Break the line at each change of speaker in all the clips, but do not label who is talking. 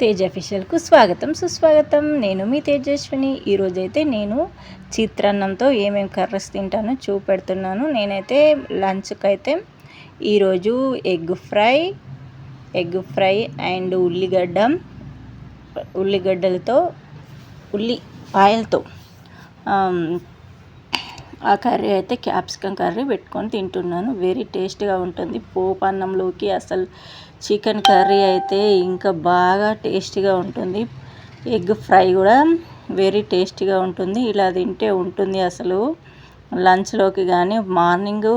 తేజ్ అఫీషియల్కు స్వాగతం. సుస్వాగతం. నేను మీ తేజస్విని. ఈరోజైతే నేను చిత్రాన్నంతో ఏమేమి కర్రీస్ తింటానో చూపెడుతున్నాను. నేనైతే లంచ్కి అయితే ఈరోజు egg fry egg fry and ఉల్లిగడ్డ ఉల్లిగడ్డలతో ఉల్లి ఆయిల్తో ఆ కర్రీ అయితే క్యాప్సికమ్ కర్రీ పెట్టుకొని తింటున్నాను. వెరీ టేస్ట్గా ఉంటుంది. పోపు అన్నంలోకి అసలు చికెన్ కర్రీ అయితే ఇంకా బాగా టేస్టీగా ఉంటుంది. ఎగ్ ఫ్రై కూడా వెరీ టేస్టీగా ఉంటుంది. ఇలా తింటే ఉంటుంది అసలు. లంచ్లోకి కానీ మార్నింగ్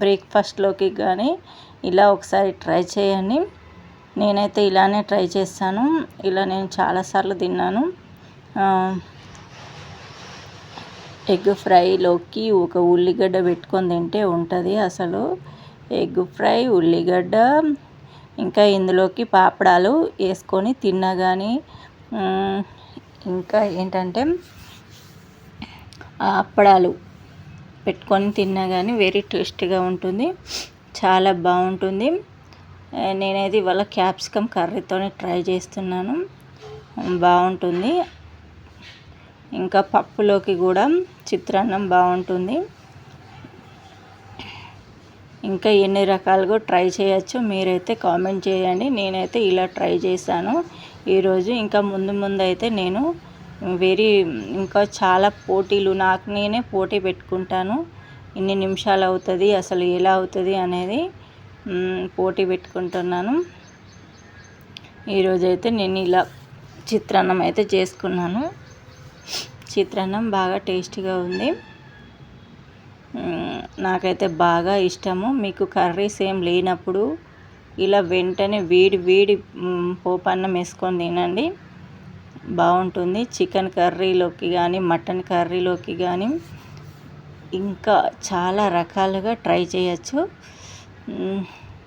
బ్రేక్ఫాస్ట్లోకి కానీ ఇలా ఒకసారి ట్రై చేయండి. నేనైతే ఇలానే ట్రై చేస్తాను. ఇలా నేను చాలాసార్లు తిన్నాను. ఎగ్ ఫ్రైలోకి ఒక ఉల్లిగడ్డ పెట్టుకొని తింటే ఉంటుంది అసలు. ఎగ్ ఫ్రై ఉల్లిగడ్డ ఇంకా ఇందులోకి పాపడాలు వేసుకొని తిన్నా కానీ ఇంకా ఏంటంటే అప్పడాలు పెట్టుకొని తిన్నా కానీ వెరీ టేస్టీగా ఉంటుంది. చాలా బాగుంటుంది. నేనైతే ఇవాళ క్యాప్సికమ్ కర్రీతోనే ట్రై చేస్తున్నాను. బాగుంటుంది. ఇంకా పప్పులోకి కూడా చిత్రాన్నం బాగుంటుంది. ఇంకా ఎన్ని రకాలుగా ట్రై చేయొచ్చు మీరైతే కామెంట్ చేయండి. నేనైతే ఇలా ట్రై చేశాను. ఈరోజు ఇంకా ముందు ముందు అయితే నేను వెరీ ఇంకా చాలా పోటీలు నాకు నేనే పోటీ పెట్టుకుంటాను. ఇన్ని నిమిషాలు అవుతుంది అసలు ఎలా అవుతుంది అనేది పోటీ పెట్టుకుంటున్నాను. ఈరోజైతే నేను ఇలా చిత్రాన్నం అయితే చేసుకున్నాను. చిత్రాన్నం బాగా టేస్టీగా ఉంది. నాకైతే బాగా ఇష్టము. మీకు కర్రీస్ ఏం లేనప్పుడు ఇలా వెంటనే వేడి వేడి పోపన్నం వేసుకొని తినండి. బాగుంటుంది. చికెన్ కర్రీలోకి కానీ మటన్ కర్రీలోకి కానీ ఇంకా చాలా రకాలుగా ట్రై చేయొచ్చు.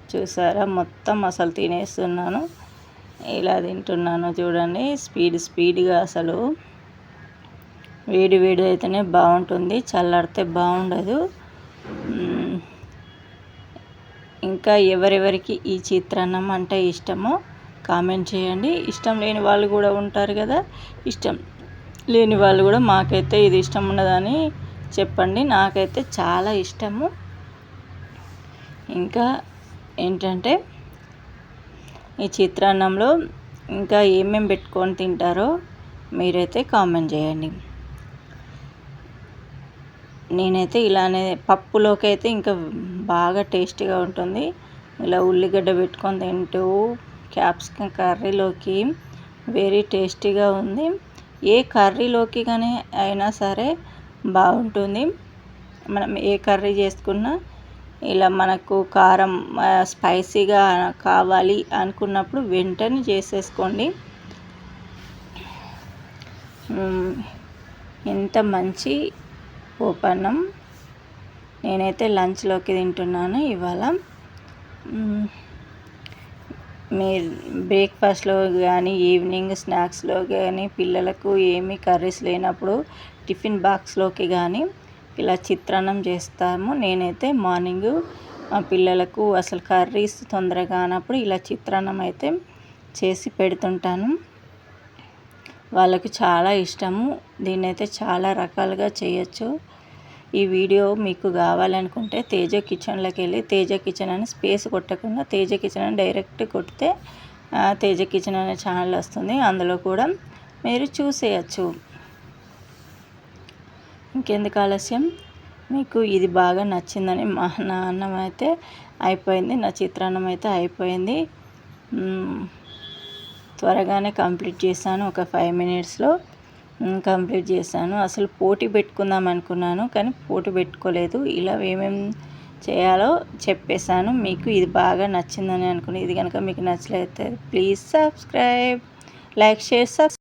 చూసారా? మొత్తం అసలు తినేస్తున్నాను. ఇలా తింటున్నాను చూడండి. స్పీడ్ స్పీడ్గా అసలు. వేడి వేడి అయితేనే బాగుంటుంది చల్లారితే బాగుండదు. ఇంకా ఎవరెవరికి ఈ చిత్రాన్నం అంటే ఇష్టమో కామెంట్ చేయండి. ఇష్టం లేని వాళ్ళు కూడా ఉంటారు కదా. ఇష్టం లేని వాళ్ళు కూడా మాకైతే ఇది ఇష్టం ఉండదని చెప్పండి. నాకైతే చాలా ఇష్టము. ఇంకా ఏంటంటే ఈ చిత్రాన్నంలో ఇంకా ఏమేమి పెట్టుకొని తింటారో మీరైతే కామెంట్ చేయండి. నేనైతే ఇలానే పప్పులోకి అయితే ఇంకా బాగా టేస్టీగా ఉంటుంది. ఇలా ఉల్లిగడ్డ పెట్టుకొని తింటూ క్యాప్సికమ్ కర్రీలోకి వెరీ టేస్టీగా ఉంది. ఏ కర్రీలోకి కానీ అయినా సరే బాగుంటుంది. మనం ఏ కర్రీ చేసుకున్నా ఇలా మనకు కారం స్పైసీగా కావాలి అనుకున్నప్పుడు వెంటనే చేసేసుకోండి. ఎంత మంచి పోపన్నం నేనైతే లంచ్లోకి తింటున్నాను ఇవాళ. మీ బ్రేక్ఫాస్ట్లో కానీ ఈవినింగ్ స్నాక్స్లో కానీ పిల్లలకు ఏమి కర్రీస్ లేనప్పుడు టిఫిన్ బాక్స్లోకి కానీ ఇలా చిత్రాన్నం చేస్తాము. నేనైతే మార్నింగ్ మా పిల్లలకు అసలు కర్రీస్ తొందరగా అన్నప్పుడు ఇలా చిత్రాన్నం అయితే చేసి పెడుతుంటాను. వాళ్ళకు చాలా ఇష్టము. దీన్నైతే చాలా రకాలుగా చేయొచ్చు. ఈ వీడియో మీకు కావాలనుకుంటే తేజ కిచెన్లోకి వెళ్ళి తేజ కిచెన్ అని స్పేస్ కొట్టకుండా తేజ కిచెన్ అని డైరెక్ట్ కొడితే తేజ కిచెన్ అనే ఛానల్ వస్తుంది. అందులో కూడా మీరు చూసేయచ్చు. ఇంకెందుకు ఆలస్యం? మీకు ఇది బాగా నచ్చిందని మా నాన్నం అయితే అయిపోయింది నా చిత్రాన్నం అయితే అయిపోయింది త్వరగానే కంప్లీట్ చేశాను. ఒక ఫైవ్ మినిట్స్లో కంప్లీట్ చేశాను. అసలు పోటీ పెట్టుకుందాం అనుకున్నాను కానీ పోటీ పెట్టుకోలేదు. ఇలా ఏమేమి చేయాలో చెప్పేశాను. మీకు ఇది బాగా నచ్చిందని అనుకుని ఇది కనుక మీకు నచ్చలేదు please subscribe like share subscribe